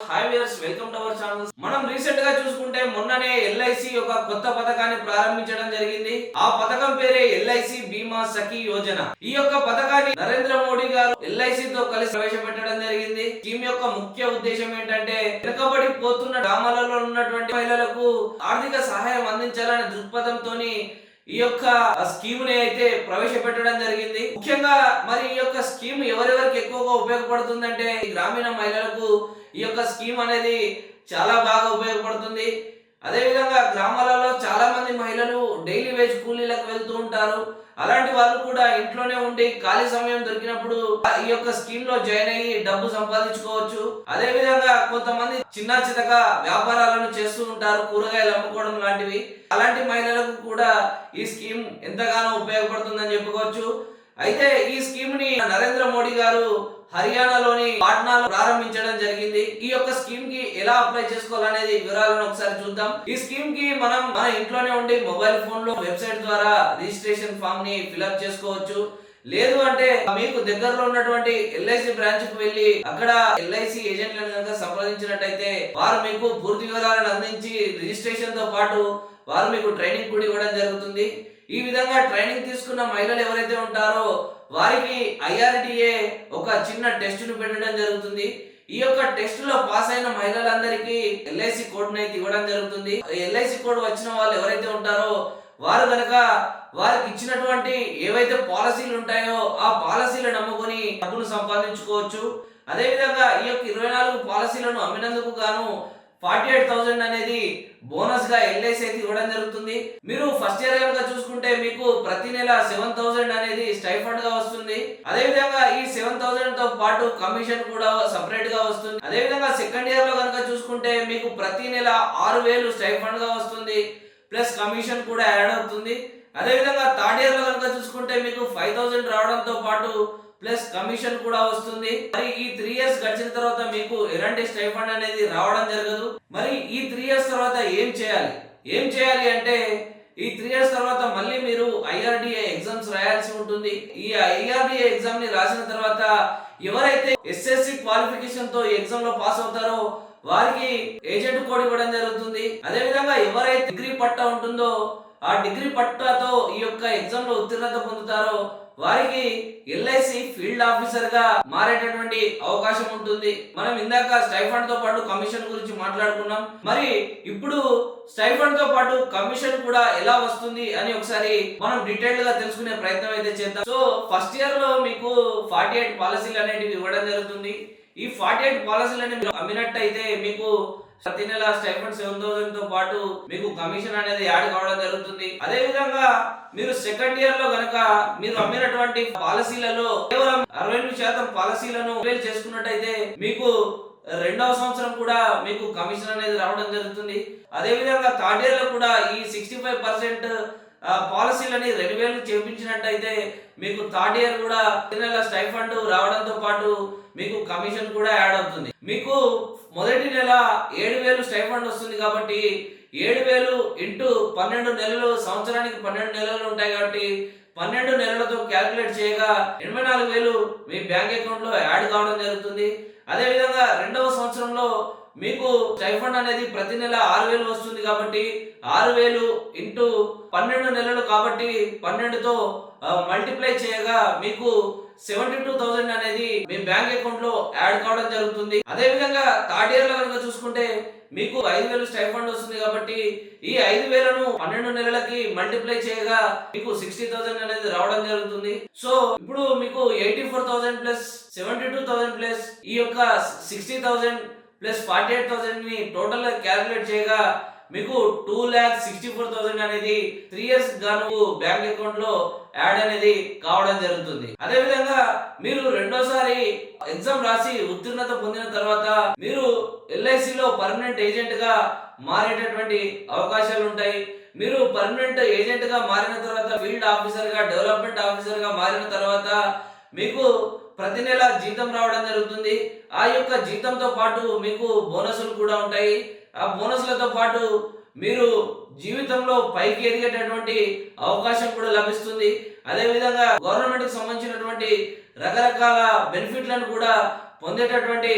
Hi viewers welcome to our channel మనం రీసెంట్గా చూసుకుంటే మొన్ననే ఎల్ఐసి ఒక కొత్త పథకాన్ని ప్రారంభించడం జరిగింది. ఆ పథకం పేరే ఎల్ఐసి బీమా సఖీ యోజన. ఈ యొక్క పథకాన్ని నరేంద్ర మోడీ గారు ఎల్ఐసి తో కలిసి ప్రవేశపెట్టడం జరిగింది. స్కీమ్ యొక్క ముఖ్య ఉద్దేశం ఏంటంటే వెనుకబడి పోతున్న గ్రామాలలో ఉన్నటువంటి మహిళలకు ఆర్థిక సహాయం అందించాలనే దృక్పథంతో ఈ యొక్క స్కీమ్ని అయితే ప్రవేశపెట్టడం జరిగింది. ముఖ్యంగా మరి ఈ యొక్క స్కీమ్ ఎవరెవరికి ఎక్కువగా ఉపయోగపడుతుందంటే గ్రామీణ మహిళలకు ఈ యొక్క స్కీమ్ అనేది చాలా బాగా ఉపయోగపడుతుంది. అదేవిధంగా గ్రామాలలో చాలా మంది మహిళలు డైలీ వేజ్ కూలీలకు వెళ్తూ ఉంటారు. అలాంటి వాళ్ళు కూడా ఇంట్లోనే ఉండి ఖాళీ సమయం దొరికినప్పుడు ఈ యొక్క స్కీమ్లో జాయిన్ అయ్యి డబ్బు సంపాదించుకోవచ్చు. అదే విధంగా కొంతమంది చిన్న చితక వ్యాపారాలను చేస్తూ ఉంటారు కూరగాయలు అమ్ముకోవడం లాంటివి. అలాంటి మహిళలకు కూడా ఈ స్కీమ్ ఎంతగానో ఉపయోగపడుతుందని చెప్పుకోవచ్చు. అయితే ఈ స్కీమ్ని నరేంద్ర మోడీ గారు హర్యానాలోని పాట్నాలో ప్రారంభించడం జరిగింది. ఈ యొక్క స్కీమ్కి ఎలా అప్లై చేసుకోవాలనేది వివరాలను ఒకసారి చూద్దాం. ఈ స్కీమ్కి మనం మన ఇంట్లోనే ఉండి మొబైల్ ఫోన్లో వెబ్సైట్ ద్వారా రిజిస్ట్రేషన్ ఫామ్ని ఫిల్అప్ చేసుకోవచ్చు. లేదు అంటే మీకు దగ్గరలో ఉన్నటువంటి ఎల్ఐసి బ్రాంచ్కు వెళ్ళి అక్కడ ఎల్ఐసి ఏజెంట్లను కనుక సంప్రదించినట్టయితే వారు మీకు పూర్తి వివరాలను అందించి రిజిస్ట్రేషన్తో పాటు వారు మీకు ట్రైనింగ్ కూడా ఇవ్వడం జరుగుతుంది. ఈ విధంగా ట్రైనింగ్ తీసుకున్న మహిళలు ఎవరైతే ఉంటారో వారికి ఐఆర్డిఏ ఒక చిన్న టెస్ట్ను పెట్టడం జరుగుతుంది. ఈ యొక్క టెస్ట్లో పాస్ అయిన మహిళలందరికీ ఎల్ఐసి కోడ్ అయితే ఇవ్వడం జరుగుతుంది. ఎల్ఐసి కోడ్ వచ్చిన వాళ్ళు ఎవరైతే ఉంటారో వారు గనక వారికి ఇచ్చినటువంటి ఏవైతే పాలసీలు ఉంటాయో ఆ పాలసీలు నమ్ముకొని డబ్బులు సంపాదించుకోవచ్చు. అదేవిధంగా ఈ యొక్క ఇరవై నాలుగు పాలసీలను అమ్మినందుకు గాను ఫార్టీ ఎయిట్ థౌసండ్ అనేది బోనస్గా ఎల్ఐసి అయితే ఇవ్వడం జరుగుతుంది. మీరు ఫస్ట్ ఇయర్ కనుక చూసుకుంటే మీకు ప్రతి నెల సెవెన్ థౌసండ్ అనేది స్టైఫండ్గా వస్తుంది. అదే విధంగా ఈ సెవెన్ థౌసండ్తో పాటు కమిషన్ కూడా సపరేట్గా వస్తుంది. అదే విధంగా సెకండ్ ఇయర్లో కనుక చూసుకుంటే మీకు ప్రతి నెల ఆరు వేలు స్టైఫండ్గా వస్తుంది. ప్లస్ కమిషన్ కూడా యాడ్ అవుతుంది. అదే విధంగా థర్డ్ ఇయర్లో కనుక చూసుకుంటే మీకు ఫైవ్ థౌసండ్ రావడంతో పాటు ప్లస్ కమిషన్ కూడా వస్తుంది. మరి ఈ త్రీ ఇయర్స్ గడిచిన తర్వాత మీకు ఎలాంటి స్టైఫండ్ అనేది రావడం జరగదు. మరి ఈ త్రీ ఇయర్స్ తర్వాత ఏం చేయాలి? ఏం చేయాలి అంటే ఈ త్రీ ఇయర్స్ తర్వాత మళ్ళీ మీరు ఐఆర్డిఏ ఎగ్జామ్స్ రాయాల్సి ఉంటుంది. ఈ ఐఆర్డిఏ ఎగ్జామ్ని రాసిన తర్వాత ఎవరైతే ఎస్ఎస్సి క్వాలిఫికేషన్తో ఎగ్జామ్లో పాస్ అవుతారో వారికి ఏజెంట్ కోడ్ ఇవ్వడం జరుగుతుంది. అదే విధంగా ఎవరైతే డిగ్రీ పట్టా ఉంటుందో ఆ డిగ్రీ పట్టాతో ఈ యొక్క ఎగ్జామ్లో ఉత్తీర్ణత పొందుతారో వారికి ఎల్ఐసి ఫీల్డ్ ఆఫీసర్గా మారేటటువంటి అవకాశం ఉంటుంది. మనం ఇందాక స్టైఫండ్తో పాటు కమిషన్ గురించి మాట్లాడుకున్నాం. మరి ఇప్పుడు స్టైఫండ్తో పాటు కమిషన్ కూడా ఎలా వస్తుంది అని ఒకసారి మనం డీటెయిల్గా తెలుసుకునే ప్రయత్నం అయితే చేద్దాం. సో ఫస్ట్ ఇయర్లో మీకు ఫార్టీ ఎయిట్ పాలసీలు అనేటివి ఇవ్వడం జరుగుతుంది. ఈ ఫార్టీ ఎయిట్ పాలసీలని మీరు అమ్మినట్టయితే మీకు ప్రతి నెల స్టైఫండ్ సెవెన్ థౌసండ్తో పాటు మీకు కమిషన్ అనేది యాడ్ కావడం జరుగుతుంది. అదే విధంగా మీరు సెకండ్ ఇయర్లో కనుక మీరు అమ్మినటువంటి పాలసీలలో కేవలం అరవై ఎనిమిది శాతం పాలసీలను ఫెయిల్ చేసుకున్నట్టయితే మీకు రెండవ సంవత్సరం కూడా మీకు కమిషన్ అనేది రావడం జరుగుతుంది. అదే విధంగా థర్డ్ ఇయర్లో కూడా ఈ సిక్స్టీ ఫైవ్ పర్సెంట్ పాలసీలని రెండు వేలు చేపించినట్టయితే మీకు థర్డ్ ఇయర్ కూడా ప్రతి నెల స్టైఫండ్ రావడంతో పాటు మీకు కమిషన్ కూడా యాడ్ అవుతుంది. మీకు మొదటి నెల ఏడు వేలు స్టైఫండ్ వస్తుంది కాబట్టి ఏడు వేలు ఇంటూ పన్నెండు నెలలు సంవత్సరానికి పన్నెండు నెలలు ఉంటాయి కాబట్టి పన్నెండు నెలలతో క్యాలిక్యులేట్ చేయగా ఎనభై నాలుగు వేలు మీ బ్యాంక్ అకౌంట్లో యాడ్ కావడం జరుగుతుంది. అదే విధంగా రెండవ సంవత్సరం మీకు స్టైఫండ్ అనేది ప్రతి నెల ఆరు వేలు వస్తుంది కాబట్టి ఆరు వేలు ఇంటూ పన్నెండు నెలలు కాబట్టి పన్నెండుతో మల్టిప్లై చేయగా మీకు సెవెంటీ టూ థౌసండ్ అనేది మీ బ్యాంక్ అకౌంట్లో యాడ్ కావడం జరుగుతుంది. అదే విధంగా థర్డ్ ఇయర్లో కనుక చూసుకుంటే మీకు ఐదు వేలు స్టైఫండ్ వస్తుంది కాబట్టి ఈ ఐదు వేలను పన్నెండు నెలలకి మల్టిప్లై చేయగా మీకు సిక్స్టీ థౌసండ్ అనేది రావడం జరుగుతుంది. సో ఇప్పుడు మీకు eighty four thousand plus seventy two thousand plus ఈ యొక్క sixty thousand plus forty eight థౌసండ్ని total calculate చేయగా మీకు two lakh sixty four thousand అనేది త్రీ ఇయర్స్ గాను బ్యాంక్ అకౌంట్లో యాడ్ అనేది కావడం జరుగుతుంది. అదే విధంగా మీరు రెండోసారి ఎగ్జామ్ రాసి ఉత్తీర్ణత పొందిన తర్వాత మీరు ఎల్ఐసి లో పర్మనెంట్ ఏజెంట్గా మారేటటువంటి అవకాశాలు ఉంటాయి. మీరు పర్మనెంట్ ఏజెంట్గా మారిన తర్వాత ఫీల్డ్ ఆఫీసర్గా డెవలప్మెంట్ ఆఫీసర్గా మారిన తర్వాత మీకు ప్రతి నెల జీతం రావడం జరుగుతుంది. ఆ యొక్క జీతంతో పాటు మీకు బోనసులు కూడా ఉంటాయి. ఆ బోనస్లతో పాటు మీరు జీవితంలో పైకి ఎదిగేటటువంటి అవకాశం కూడా లభిస్తుంది. అదే విధంగా సంబంధించినటువంటి రకరకాల బెనిఫిట్లను కూడా పొందేటటువంటి